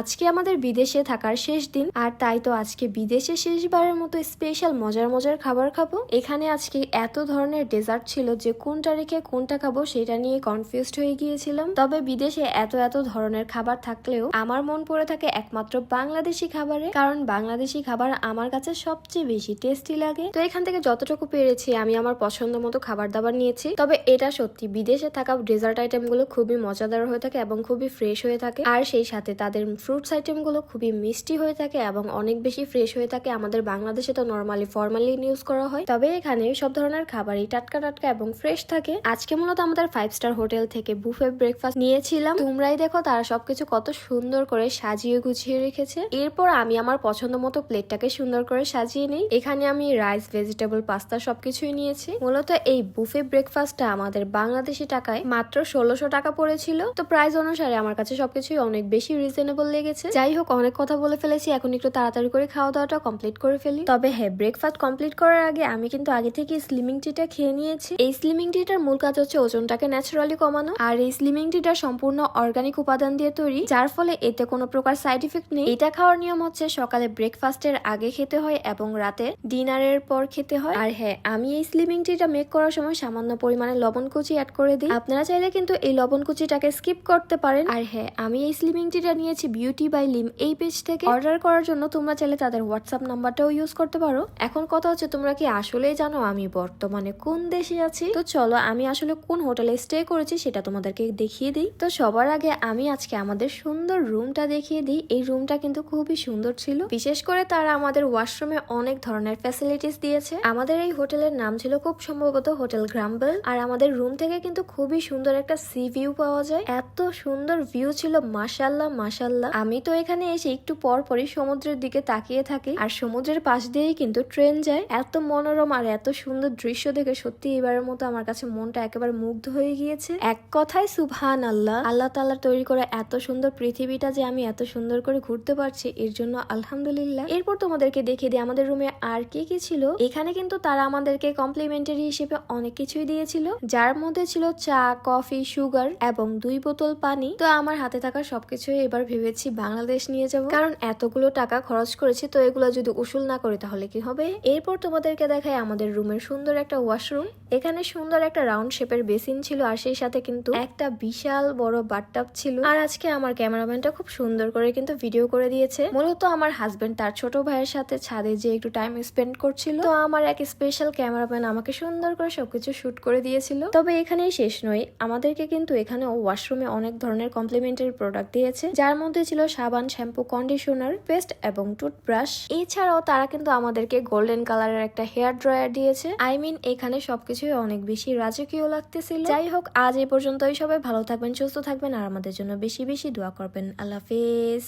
আজকে আমাদের বিদেশে থাকার শেষ দিন, আর তাই তো আজকে বিদেশে শেষবারের মতো স্পেশাল মজার মজার খাবার খাব। এখানে আজকে এত ধরনের ডেজার্ট ছিল যে কোনটা রেখে কোনটা খাব সেটা নিয়ে কনফিউজড হয়ে গিয়েছিলাম। তবে বিদেশে এত এত ধরনের খাবার থাকলেও আমার মন পড়ে থাকে একমাত্র বাংলাদেশি খাবারে, কারণ বাংলাদেশি খাবার আমার কাছে সবচেয়ে বেশি টেস্টি লাগে। তো এখান থেকে যতটুকু পেরেছি, আমি আমার পছন্দ মতো খাবার দাবার নিয়েছি। তবে এটা সত্যি, বিদেশে থাকা ডেজার্ট আইটেমগুলো খুবই মজাদার হয়ে থাকে এবং খুবই ফ্রেশ হয়ে থাকে। আর সেই সাথে তাদের ফ্রুটস আইটেমগুলো খুবই মিষ্টি হয়ে থাকে এবং অনেক বেশি ফ্রেশ হয়ে থাকে। আমাদের বাংলাদেশে তো নর্মালি ফর্মালি ইউজ করা হয়। তবে এখানে সব ধরনের খাবারই টাটকা টাটকা এবং ফ্রেশ থাকে। আজকে মূলত আমাদের ফাইভ স্টার হোটেল থেকে বুফে ব্রেকফাস্ট নিয়েছিলাম। তোমরাই দেখো তারা সবকিছু কত সুন্দর করে সাজিয়ে গুছিয়ে রেখেছে। এরপর আমি আমার পছন্দ মতো প্লেটটাকে সুন্দর করে সাজিয়ে নিই। এখানে আমি রাইস ভেজিটেবল পাস্তা সবকিছুই নিয়েছি। মূলত এই বুফে ব্রেকফাস্টটা আমাদের বাংলাদেশি টাকায় মাত্র ষোলোশো টাকা পড়েছিল। তো প্রাইস অনুসারে আমার কাছে সবকিছুই অনেক বেশি রিজনেবল লেগেছে যাই হোক, অনেক কথা বলে ফেলেছি। এখন একটু তাড়াতাড়ি করে খাওয়া দাওয়াটা কমপ্লিট করে ফেলি। তবে হ্যাঁ ব্রেকফাস্ট কমপ্লিট করার আগে আমি কিন্তু আগে থেকে স্লিমিং টিটা খেয়ে নিয়েছি। এই স্লিমিং টিটার মূল কাজ হচ্ছে ওজনটাকে ন্যাচারালি কমানো। আর এই স্লিমিং টিটা সম্পূর্ণ অর্গানিক উপাদান দিয়ে তৈরি, যার ফলে এতে কোনো প্রকার সাইড ইফেক্ট নেই। এটা খাওয়ার নিয়ম হচ্ছে সকালে ব্রেকফাস্টের আগে খেতে হয় এবং রাতে ডিনারের পর খেতে হয়। আর হ্যাঁ আমি এই স্লিমিং টিটা মেক করার সময় সামান্য পরিমাণে লবণ কুচি অ্যাড করে দিই। আপনারা চাইলে কিন্তু এই লবণ কুচিটাকে স্কিপ করতে পারেন। আর হ্যাঁ আমি এই স্লিমিং টিটা নিয়েছি বিউটি বাই লিম এই পেজ থেকে অর্ডার করার জন্য তোমরা চাইলে তাদের হোয়াটসঅ্যাপ নাম্বারটাও ইউজ করতে পারো। এখন কথা হচ্ছে, তোমরা কি আসলেই জানো আমি বর্তমানে কোন দেশে আছি? তো চলো, আমি আসলে কোন হোটেলে স্টে করেছি সেটা তোমাদেরকে দেখিয়ে দিই। তো সবার আগে আমি আজকে আমাদের সুন্দর রুমটা দেখিয়ে দিই। এই রুমটা কিন্তু খুবই সুন্দর ছিল। বিশেষ করে তারা আমাদের ওয়াশরুমে অনেক ধরনের ফ্যাসিলিটিস দিয়েছে। আমাদের এই হোটেলের নাম ছিল খুব সম্ভবত হোটেল গ্রাম্বেল। আর আমাদের রুম থেকে কিন্তু খুবই সুন্দর একটা সি ভিউ পাওয়া যায়। এত সুন্দর ভিউ ছিল মাসাল্লাহ মাসাল্লাহ আমি তো এখানে এসে একটু পর পরই সমুদ্রের দিকে তাকিয়ে থাকি, আর সমুদ্রের পাশ দিয়েই কিন্তু ট্রেন যায়। এত মনোরম আর এত সুন্দর দৃশ্য দেখে সত্যি এবারের মতো আমার কাছে মনটা একেবারে মুগ্ধ হয়ে গিয়েছে। এক কথায় সুবহান আল্লাহ আল্লাহ তাল্লাহ তৈরি করে এত সুন্দর পৃথিবীটা যে আমি এত সুন্দর করে ঘুরতে পারছি, এর জন্য আলহামদুলিল্লাহ। এরপর তোমাদেরকে দেখিয়ে দিই, আমাদের রুমে আর কি কি ছিল? এখানে কিন্তু তারা আমাদেরকে কমপ্লিমেন্টারি হিসেবে অনেক কিছুই দিয়েছিল, যার মধ্যে ছিল চা, কফি, সুগার এবং দুই বোতল পানি। তো আমার হাতে থাকা সবকিছুই এবার ভেবেছি বাংলাদেশ নিয়ে যাব। কারণ এতগুলো টাকা খরচ করেছি, তো এগুলো যদি উসুল না করি তাহলে কি হবে? এরপর তোমাদেরকে দেখায় আমাদের রুমের সুন্দর একটা ওয়াশরুম। এখানে সুন্দর একটা রাউন্ড শেপের বেসিন ছিল আর সেই সাথে কিন্তু একটা বিশাল বড় বাথটাব ছিল। আর আজকে আমার ক্যামেরাম্যানটা খুব সুন্দর করে কিন্তু ভিডিও করে দিয়েছে। মূলত আমার হাজবেন্ড তার ছোট ভাইয়ের সাথে ছাদে যে একটু টাইম স্পেন্ড করছিল। তো আমার এক স্পেশাল ক্যামেরাম্যান আমাকে সুন্দর করে সবকিছু শুট করে দিয়েছিল। তবে এখানেই শেষ নয়, আমাদেরকে কিন্তু এখানে ওয়াশরুমে অনেক ধরনের কমপ্লিমেন্টারি প্রোডাক্ট দিয়েছে। যার মধ্যে ছিল সাবান, শ্যাম্পু, কন্ডিশনার, পেস্ট এবং টুথব্রাশ। এছাড়াও তারা কিন্তু আমাদেরকে গোল্ডেন কালারের একটা হেয়ার ড্রয়ার দিয়েছে। আই মিন, এখানে সবকিছুই অনেক বেশি রাজকীয় লাগতেছিল। যাই হোক, আজ এই পর্যন্তই সবাই ভালো থাকবেন, সুস্থ থাকবেন আর আমাদের জন্য বেশি বেশি দোয়া করবেন। আল্লাহ হাফেজ।